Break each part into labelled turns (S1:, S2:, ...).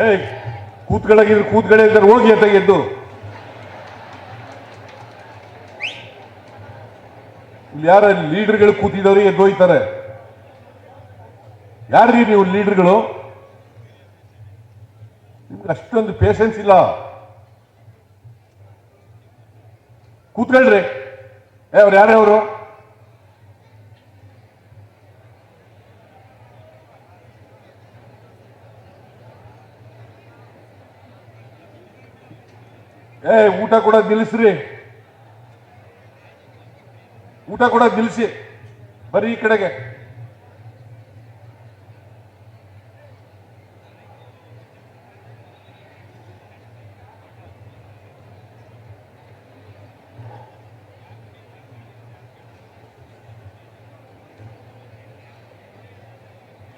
S1: ಏಯ್, ಕೂತ್ಗಳಾಗಿದ್ರೆ ಕೂತ್ಗಳೇ ಇದ್ದಾರೆ ಹೋಗಿ ಅಂತ ಎದ್ದು. ಇಲ್ಲಿ ಯಾರ ಲೀಡರ್ಗಳು ಕೂತಿದವರು ಎದ್ದು ಹೋಯ್ತಾರೆ? ಯಾರ್ರೀ ನೀವು ಲೀಡರ್ಗಳು? ನಿಮ್ಗೆ ಅಷ್ಟೊಂದು ಪೇಷನ್ಸ್ ಇಲ್ಲ. ಕೂತ್ಕೊಳ್ರಿ ಏ, ಅವ್ರು ಯಾರೇ ಅವರು? ಏ ಊಟ ಕೂಡ ನಿಲ್ಲಿಸ್ರಿ. ಊಟ ಕೂಡ ನಿಲ್ಲಿಸಿ. ಬರೀ ಈ ಕಡೆಗೆ.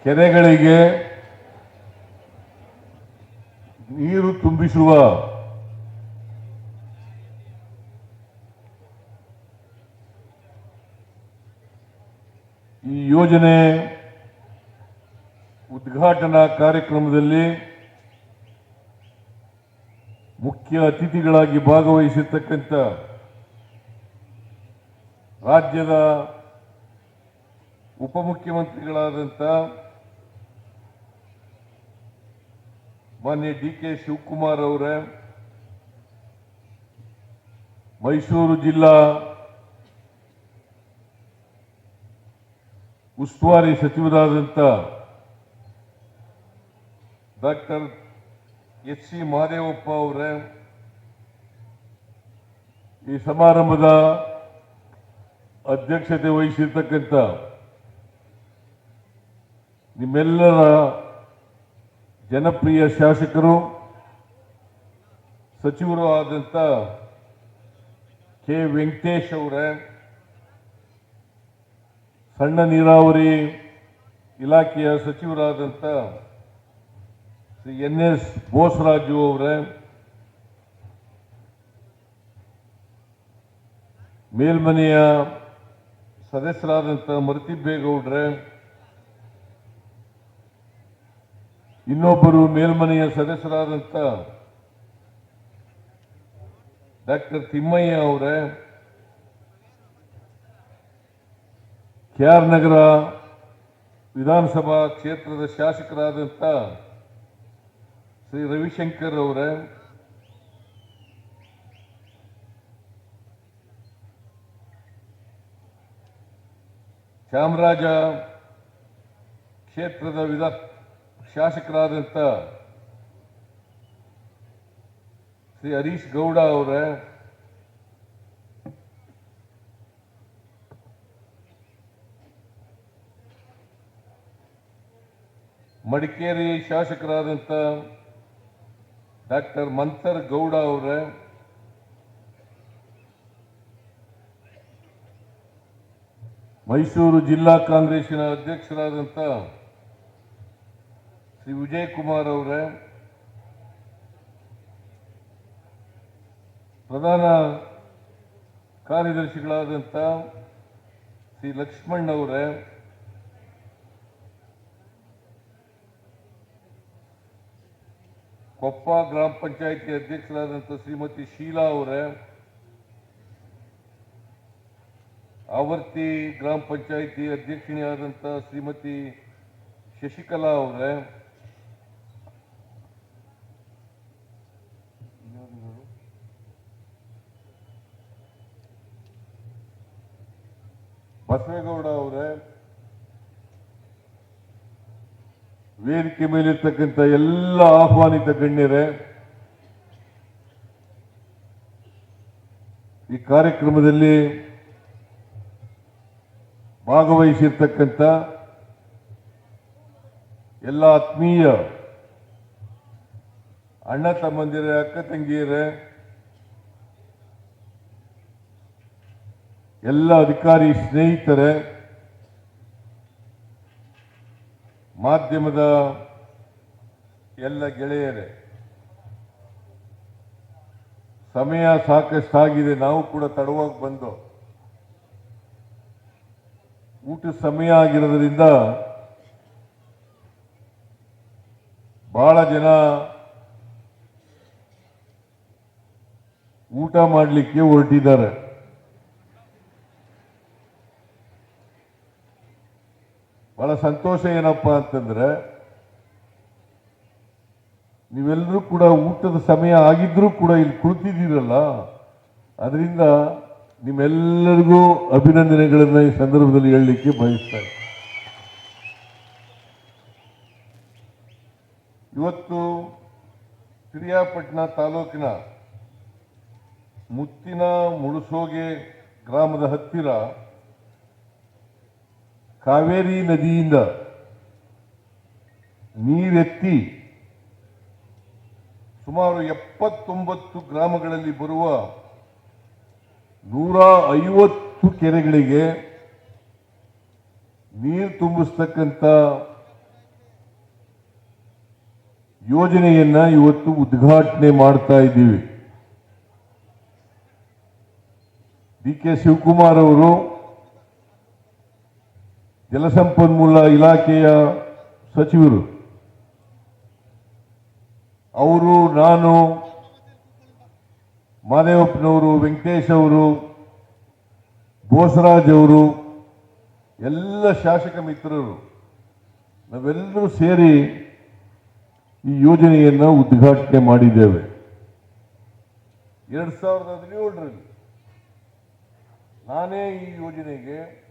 S1: ಕೆರೆಗಳಿಗೆ ನೀರು ತುಂಬಿಸುವ ಈ ಯೋಜನೆ ಉದ್ಘಾಟನಾ ಕಾರ್ಯಕ್ರಮದಲ್ಲಿ ಮುಖ್ಯ ಅತಿಥಿಗಳಾಗಿ ಭಾಗವಹಿಸಿರ್ತಕ್ಕಂಥ ರಾಜ್ಯದ ಉಪಮುಖ್ಯಮಂತ್ರಿಗಳಾದಂಥ ಮಾನ್ಯ ಡಿ ಕೆ ಶಿವಕುಮಾರ್ ಅವರೇ, ಮೈಸೂರು ಜಿಲ್ಲಾ ಉಸ್ತುವಾರಿ ಸಚಿವರಾದಂಥ ಡಾಕ್ಟರ್ ಎಚ್ ಸಿ ಮಹದೇವಪ್ಪ ಅವರೇ, ಈ ಸಮಾರಂಭದ ಅಧ್ಯಕ್ಷತೆ ವಹಿಸಿರ್ತಕ್ಕಂಥ ನಿಮ್ಮೆಲ್ಲರ ಜನಪ್ರಿಯ ಶಾಸಕರು, ಸಚಿವರು ಆದಂಥ ಕೆ ವೆಂಕಟೇಶ್ ಅವರೇ ಸಣ್ಣ ನೀರಾವರಿ ಇಲಾಖೆಯ ಸಚಿವರಾದಂಥ ಶ್ರೀ ಎನ್ ಎಸ್ ಬೋಸರಾಜು ಅವರೇ, ಮೇಲ್ಮನೆಯ ಸದಸ್ಯರಾದಂಥ ಮರುತಿಬ್ಬೇಗೌಡ್ರೆ ಇನ್ನೊಬ್ಬರು ಮೇಲ್ಮನೆಯ ಸದಸ್ಯರಾದಂಥ ಡಾಕ್ಟರ್ ತಿಮ್ಮಯ್ಯ ಅವರೇ ಕೆ ಆರ್ ನಗರ ವಿಧಾನಸಭಾ ಕ್ಷೇತ್ರದ ಶಾಸಕರಾದಂಥ ಶ್ರೀ ರವಿಶಂಕರ್ ಅವರೇ, ಚಾಮರಾಜ ಕ್ಷೇತ್ರದ ವಿಧ ಶಾಸಕರಾದಂಥ ಶ್ರೀ ಹರೀಶ್ ಗೌಡ ಅವರೇ ಮಡಿಕೇರಿ ಶಾಸಕರಾದಂಥ ಡಾಕ್ಟರ್ ಮಂಥರ್ ಗೌಡ ಅವರ, ಮೈಸೂರು ಜಿಲ್ಲಾ ಕಾಂಗ್ರೆಸ್ಸಿನ ಅಧ್ಯಕ್ಷರಾದಂಥ ಶ್ರೀ ವಿಜಯ್ ಕುಮಾರ್ ಅವರ, ಪ್ರಧಾನ ಕಾರ್ಯದರ್ಶಿಗಳಾದಂಥ ಶ್ರೀ ಲಕ್ಷ್ಮಣ್ ಅವರೇ ಕೊಪ್ಪ ಗ್ರಾಮ ಪಂಚಾಯಿತಿ ಅಧ್ಯಕ್ಷರಾದಂಥ ಶ್ರೀಮತಿ ಶೀಲಾ ಅವರೇ ಆವರ್ತಿ ಗ್ರಾಮ ಪಂಚಾಯಿತಿ ಅಧ್ಯಕ್ಷಿಣಿಯಾದಂಥ ಶ್ರೀಮತಿ ಶಶಿಕಲಾ ಅವರೇ, ಬಸವೇಗೌಡ ಅವರೇ ವೇದಿಕೆ ಮೇಲಿರ್ತಕ್ಕಂಥ ಎಲ್ಲ ಆಹ್ವಾನಿತ ಗಣ್ಯರೇ, ಈ ಕಾರ್ಯಕ್ರಮದಲ್ಲಿ ಭಾಗವಹಿಸಿರ್ತಕ್ಕಂಥ ಎಲ್ಲ ಆತ್ಮೀಯ ಅಣ್ಣ ತಮ್ಮಂದಿರ, ಅಕ್ಕ ತಂಗಿಯರ, ಎಲ್ಲ ಅಧಿಕಾರಿ ಸ್ನೇಹಿತರೇ ಮಾಧ್ಯಮದ ಎಲ್ಲ ಗೆಳೆಯರೇ, ಸಮಯ ಸಾಕಷ್ಟಾಗಿದೆ, ನಾವು ಕೂಡ ತಡವಾಗಿ ಬಂದು ಊಟ ಸಮಯ ಆಗಿರೋದ್ರಿಂದ ಬಹಳ ಜನ ಊಟ ಮಾಡಲಿಕ್ಕೆ ಹೊರಟಿದ್ದಾರೆ. ಬಹಳ ಸಂತೋಷ ಏನಪ್ಪ ಅಂತಂದ್ರೆ, ನೀವೆಲ್ಲರೂ ಕೂಡ ಊಟದ ಸಮಯ ಆಗಿದ್ರೂ ಕೂಡ ಇಲ್ಲಿ ಕುಳಿತಿದ್ದೀರಲ್ಲ, ಅದರಿಂದ ನಿಮ್ಮೆಲ್ಲರಿಗೂ ಅಭಿನಂದನೆಗಳನ್ನು ಈ ಸಂದರ್ಭದಲ್ಲಿ ಹೇಳಲಿಕ್ಕೆ ಬಯಸ್ತಾರೆ ಇವತ್ತು ಪಿರಿಯಾಪಟ್ಟಣ ತಾಲೂಕಿನ ಮುತ್ತಿನ ಮುಳುಸೋಗೆ ಗ್ರಾಮದ ಹತ್ತಿರ ಕಾವೇರಿ ನದಿಯಿಂದ ನೀರೆತ್ತಿ ಸುಮಾರು ಎಪ್ಪತ್ತೊಂಬತ್ತು ಗ್ರಾಮಗಳಲ್ಲಿ ಬರುವ ನೂರ ಐವತ್ತು ಕೆರೆಗಳಿಗೆ ನೀರು ತುಂಬಿಸ್ತಕ್ಕಂಥ ಯೋಜನೆಯನ್ನು ಇವತ್ತು ಉದ್ಘಾಟನೆ ಮಾಡ್ತಾ ಇದ್ದೀವಿ. ಡಿ ಕೆ ಶಿವಕುಮಾರ್ ಅವರು ಜಲಸಂಪನ್ಮೂಲ ಇಲಾಖೆಯ ಸಚಿವರು, ಅವರು, ನಾನು, ಮಾದೇವಪ್ಪನವರು, ವೆಂಕಟೇಶ್ ಅವರು, ಬೋಸರಾಜ್ ಅವರು, ಎಲ್ಲ ಶಾಸಕ ಮಿತ್ರರು, ನಾವೆಲ್ಲರೂ ಸೇರಿ ಈ ಯೋಜನೆಯನ್ನು ಉದ್ಘಾಟನೆ ಮಾಡಿದ್ದೇವೆ. ಎರಡು ಸಾವಿರದ ಹದಿನೇಳರಲ್ಲಿ ನಾನೇ ಈ ಯೋಜನೆಗೆ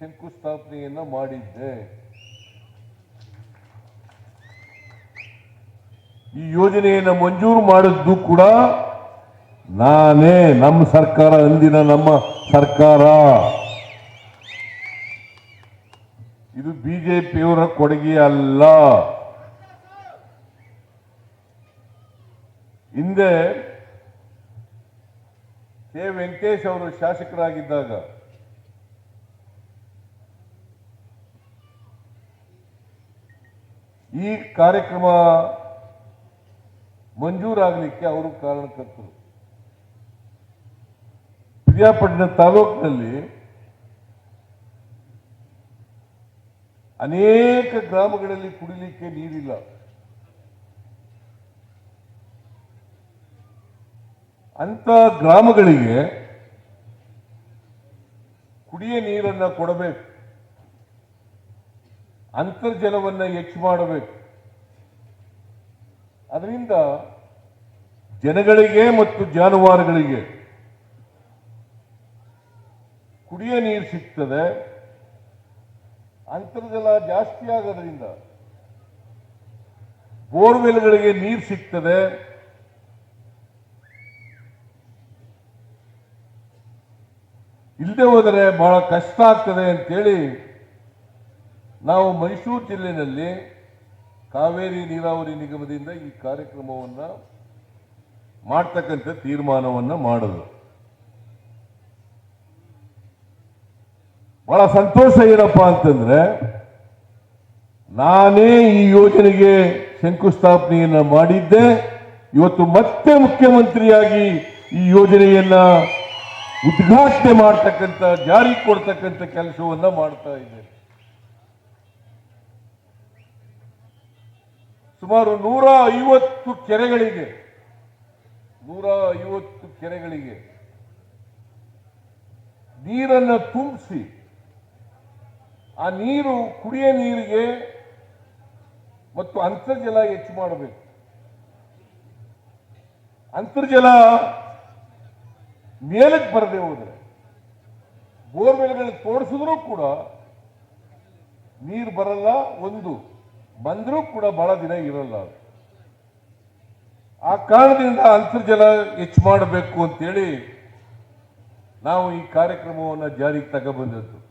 S1: ಶಂಕುಸ್ಥಾಪನೆಯನ್ನ ಮಾಡಿದ್ದೆ. ಈ ಯೋಜನೆಯನ್ನು ಮಂಜೂರು ಮಾಡಿದ್ದು ಕೂಡ ನಾನೇ, ನಮ್ಮ ಸರ್ಕಾರ, ಅಂದಿನ ನಮ್ಮ ಸರ್ಕಾರ. ಇದು ಬಿಜೆಪಿಯವರ ಕೊಡುಗೆ ಅಲ್ಲ. ಹಿಂದೆ ಕೆ ವೆಂಕಟೇಶ್ ಅವರು ಶಾಸಕರಾಗಿದ್ದಾಗ ಈ ಕಾರ್ಯಕ್ರಮ ಮಂಜೂರಾಗಲಿಕ್ಕೆ ಅವರು ಕಾರಣಕರ್ತರು. ಪಿರಿಯಾಪಟ್ಟಣ ತಾಲೂಕಿನಲ್ಲಿ ಅನೇಕ ಗ್ರಾಮಗಳಲ್ಲಿ ಕುಡಿಲಿಕ್ಕೆ ನೀರಿಲ್ಲ. ಅಂತ ಗ್ರಾಮಗಳಿಗೆ ಕುಡಿಯ ನೀರನ್ನು ಕೊಡಬೇಕು. ಅಂತರ್ಜಲವನ್ನ ಹೆಚ್ಚು ಮಾಡಬೇಕು. ಅದರಿಂದ ಜನಗಳಿಗೆ ಮತ್ತು ಜಾನುವಾರುಗಳಿಗೆ ಕುಡಿಯ ನೀರು ಸಿಗ್ತದೆ. ಅಂತರ್ಜಲ ಜಾಸ್ತಿ ಆಗೋದ್ರಿಂದ ಬೋರ್ವೆಲ್ಗಳಿಗೆ ನೀರು ಸಿಗ್ತದೆ. ಇಲ್ಲದೆ ಹೋದರೆ ಬಹಳ ಕಷ್ಟ ಆಗ್ತದೆ ಅಂತೇಳಿ ನಾವು ಮೈಸೂರು ಜಿಲ್ಲೆಯಲ್ಲಿ ಕಾವೇರಿ ನೀರಾವರಿ ನಿಗಮದಿಂದ ಈ ಕಾರ್ಯಕ್ರಮವನ್ನು ಮಾಡ್ತಕ್ಕಂಥ ತೀರ್ಮಾನವನ್ನು ಮಾಡೋದು ಬಹಳ ಸಂತೋಷ ಏನಪ್ಪ ಅಂತಂದ್ರೆ, ನಾನೇ ಈ ಯೋಜನೆಗೆ ಶಂಕುಸ್ಥಾಪನೆಯನ್ನು ಮಾಡಿದ್ದೆ. ಇವತ್ತು ಮತ್ತೆ ಮುಖ್ಯಮಂತ್ರಿಯಾಗಿ ಈ ಯೋಜನೆಯನ್ನ ಉದ್ಘಾಟನೆ ಮಾಡ್ತಕ್ಕಂಥ ಜಾರಿ ಕೊಡ್ತಕ್ಕಂಥ ಕೆಲಸವನ್ನ ಮಾಡ್ತಾ ಇದ್ದೇನೆ. ಸುಮಾರು ನೂರ ಐವತ್ತು ಕೆರೆಗಳಿಗೆ, ನೂರ ಐವತ್ತು ಕೆರೆಗಳಿಗೆ ನೀರನ್ನು ತುಂಬಿಸಿ, ಆ ನೀರು, ಕುಡಿಯ ನೀರಿಗೆ ಮತ್ತು ಅಂತರ್ಜಲ ಹೆಚ್ಚು ಮಾಡಬೇಕು. ಅಂತರ್ಜಲ ಮೇಲಕ್ಕೆ ಬರದೆ ಹೋದರೆ ಬೋರ್ವೆಲ್ಗಳು ತೋರಿಸಿದ್ರೂ ಕೂಡ ನೀರು ಬರಲ್ಲ ಒಂದು. ಬಂದರೂ ಕೂಡ ಬಹಳ ದಿನ ಇರಲ್ಲ. ಆ ಕಾರಣದಿಂದ ಅಂತರ್ಜಲ ಹೆಚ್ಚು ಮಾಡಬೇಕು ಅಂತೇಳಿ ನಾವು ಈ ಕಾರ್ಯಕ್ರಮವನ್ನು ಜಾರಿಗೆ ತಗೊಬಂದದ್ದು